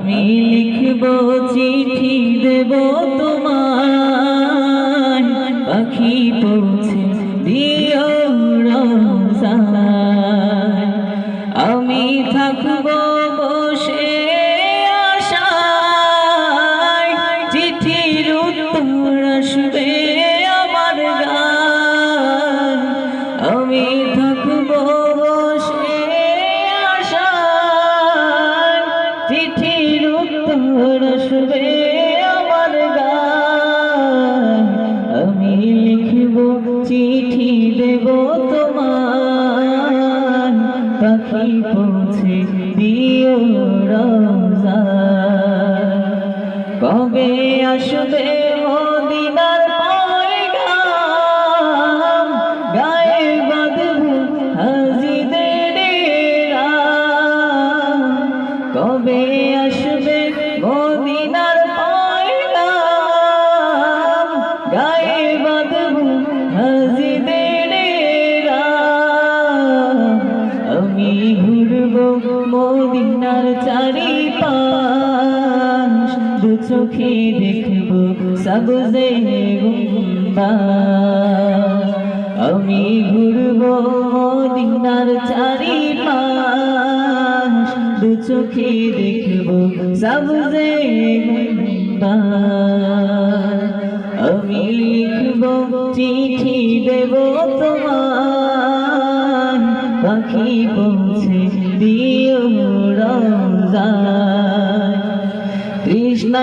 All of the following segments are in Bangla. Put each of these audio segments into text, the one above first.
আমি লিখব চিঠি দেব তোমার পাখি পৌঁছে দিও রোজায় চিঠির উত্তর আমার গান। আমি লিখব চিঠি দেব তোমার পাখি পৌঁছে দিও রোজা কবে আসবে মদিনার পয়গাম, গায়ে বাঁধবো হাজিদের আমি ঘুরবো মদিনার চারি পাশ দু চোখে দেখব সবজে গুম্বা আমি ঘুরবো মদিনার চারি পাশ দু চোখে দেখব সবজে আমি লিখব চিঠি দেব তোমার। পাখি পৌঁছে দিও রোজায় কৃষ্ণ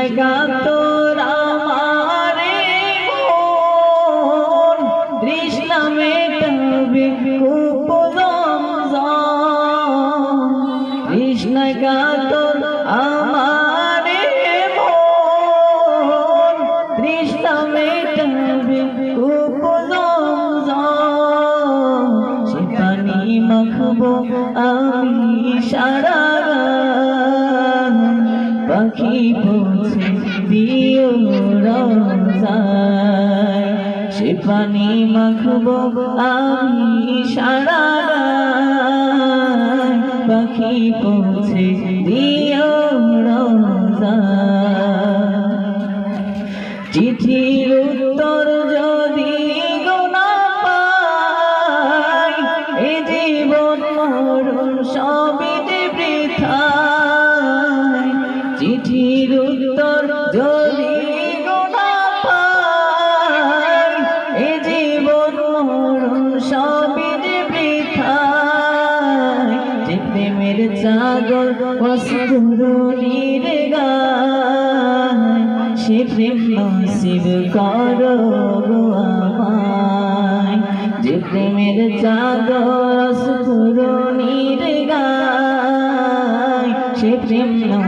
মাখবো আমি সারা পাখি পৌঁছে দিও রোজায় সে পানি মাখবো আমি সারা। পাখি পৌঁছে দিও রোজায় চিঠির চিঠির উত্তর যদি এ জীবন মরণ সবই যে বৃথা। যে প্রেমের চাদর সে প্রেম নসিব কর গো আমায়। যে প্রেমের চাদর অসুরের গান সে প্রেম